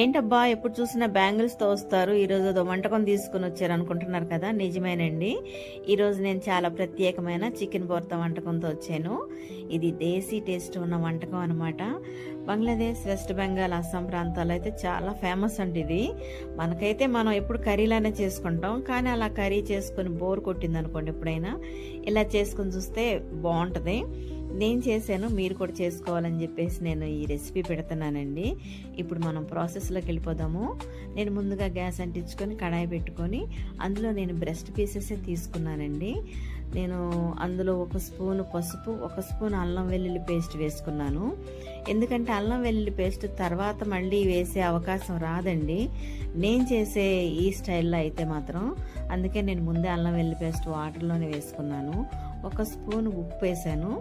ఏంటబ్బా ఎప్పుడు చూసినా బ్యాంగిల్స్తో వస్తారు ఈరోజు ఏదో వంటకం తీసుకుని వచ్చారు అనుకుంటున్నారు కదా నిజమేనండి. ఈరోజు నేను చాలా ప్రత్యేకమైన చికెన్ బోర్త వంటకంతో వచ్చాను. ఇది దేశీ టేస్ట్ ఉన్న వంటకం అనమాట బంగ్లాదేశ్ వెస్ట్ బెంగాల్ అస్సాం ప్రాంతాల్లో అయితే చాలా ఫేమస్ అండి ఇది. మనకైతే మనం ఎప్పుడు కర్రీలానే చేసుకుంటాం కానీ అలా కర్రీ చేసుకుని బోర్ కొట్టింది అనుకోండి ఎప్పుడైనా ఇలా చేసుకుని చూస్తే బాగుంటుంది. నేను చేశాను మీరు కూడా చేసుకోవాలని చెప్పేసి నేను ఈ రెసిపీ పెడుతున్నానండి. ఇప్పుడు మనం ప్రాసెస్లోకి వెళ్ళిపోదాము. నేను ముందుగా గ్యాస్ అంటించుకొని కడాయి పెట్టుకొని అందులో నేను బ్రెస్ట్ పీసెస్ తీసుకున్నానండి. నేను అందులో ఒక స్పూన్ పసుపు ఒక స్పూన్ అల్లం వెల్లుల్లి పేస్ట్ వేసుకున్నాను. ఎందుకంటే అల్లం వెల్లుల్లి పేస్ట్ తర్వాత మళ్ళీ వేసే అవకాశం రాదండి. నేను చేసే ఈ స్టైల్లో అయితే మాత్రం అందుకే నేను ముందే అల్లం వెల్లుల్లి పేస్ట్ వాటర్లోనే వేసుకున్నాను. ఒక స్పూన్ ఉప్పు వేసాను.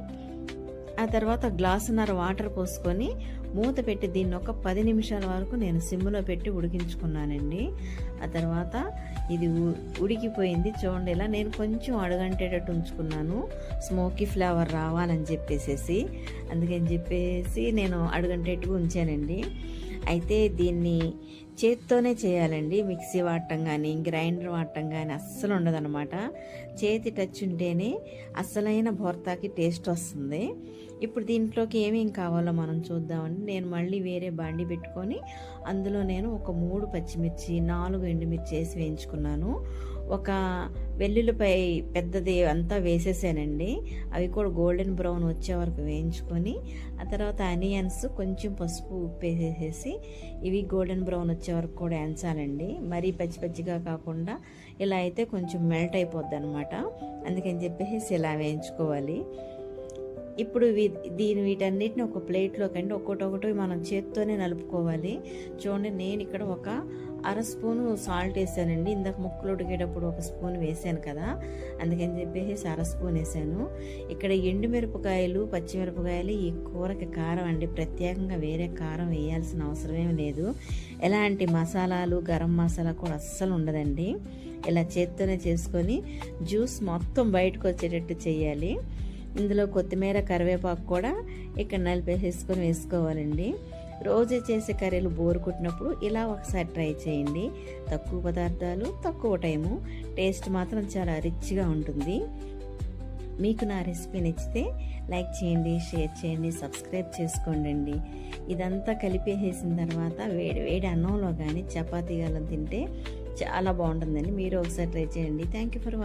ఆ తర్వాత గ్లాసున్నర వాటర్ పోసుకొని మూత పెట్టి దీన్ని ఒక పది నిమిషాల వరకు నేను సిమ్లో పెట్టి ఉడికించుకున్నానండి. ఆ తర్వాత ఇది ఉడికిపోయింది. చూడండి ఇలా నేను కొంచెం అడుగంటేటట్టు ఉంచుకున్నాను. స్మోకీ ఫ్లేవర్ రావాలని చెప్పేసేసి అందుకని చెప్పేసి నేను అడుగంటేట్టుగా ఉంచానండి. అయితే దీన్ని చేతితోనే చేయాలండి. మిక్సీ వాడటం కానీ గ్రైండర్ వాడటం కానీ అస్సలు ఉండదనమాట చేతి టచ్ ఉంటేనే అస్సలైన భర్తాకి టేస్ట్ వస్తుంది. ఇప్పుడు దీంట్లోకి ఏమేం కావాలో మనం చూద్దామండి. నేను మళ్ళీ వేరే బాండి పెట్టుకొని అందులో నేను ఒక మూడు పచ్చిమిర్చి నాలుగు ఎండుమిర్చి వేసి వేయించుకున్నాను. ఒక వెల్లుల్లిపై పెద్దది అంతా వేసేసానండి. అవి కూడా గోల్డెన్ బ్రౌన్ వచ్చే వరకు వేయించుకొని ఆ తర్వాత ఆనియన్స్ కొంచెం పసుపు ఉప్పేసేసి ఇవి గోల్డెన్ బ్రౌన్ వచ్చే వరకు కూడా వేయించాలండి. మరీ పచ్చి పచ్చిగా కాకుండా ఇలా అయితే కొంచెం మెల్ట్ అయిపోద్ది అనమాట అందుకని చెప్పేసి ఇలా వేయించుకోవాలి. ఇప్పుడు వీ- దీని వీటన్నిటిని ఒక ప్లేట్లోకి అండి ఒక్కొక్కటి మనం చేత్తోనే నలుపుకోవాలి. చూడండి నేను ఇక్కడ ఒక అర స్పూను సాల్ట్ వేసానండి. ఇందాక ముక్కలు ఉడికేటప్పుడు ఒక స్పూన్ వేసాను కదా. అందుకని చెప్పేసి అర స్పూన్ వేసాను. ఇక్కడ ఎండుమిరపకాయలు పచ్చిమిరపకాయలు ఈ కూరకి కారం అండి. ప్రత్యేకంగా వేరే కారం వేయాల్సిన అవసరం లేదు. ఎలాంటి మసాలాలు గరం మసాలా కూడా అస్సలు ఉండదండి. ఇలా చేత్తోనే చేసుకొని జ్యూస్ మొత్తం బయటకు వచ్చేటట్టు చేయాలి. ఇందులో కొత్తిమీర కరివేపాకు కూడా ఇక్కడ నలిపేసేసుకొని వేసుకోవాలండి. రోజు చేసే కర్రీలు బోరు కొట్టినప్పుడు ఇలా ఒకసారి ట్రై చేయండి. తక్కువ పదార్థాలు తక్కువ టైము. టేస్ట్ మాత్రం చాలా రిచ్గా ఉంటుంది. మీకు నా రెసిపీ నచ్చితే లైక్ చేయండి షేర్ చేయండి సబ్స్క్రైబ్ చేసుకోండి ఇదంతా కలిపేసేసిన తర్వాత వేడి వేడి అన్నంలో కానీ చపాతీ గాలం తింటే చాలా బాగుంటుందండి. మీరు ఒకసారి ట్రై చేయండి. Thank you for watching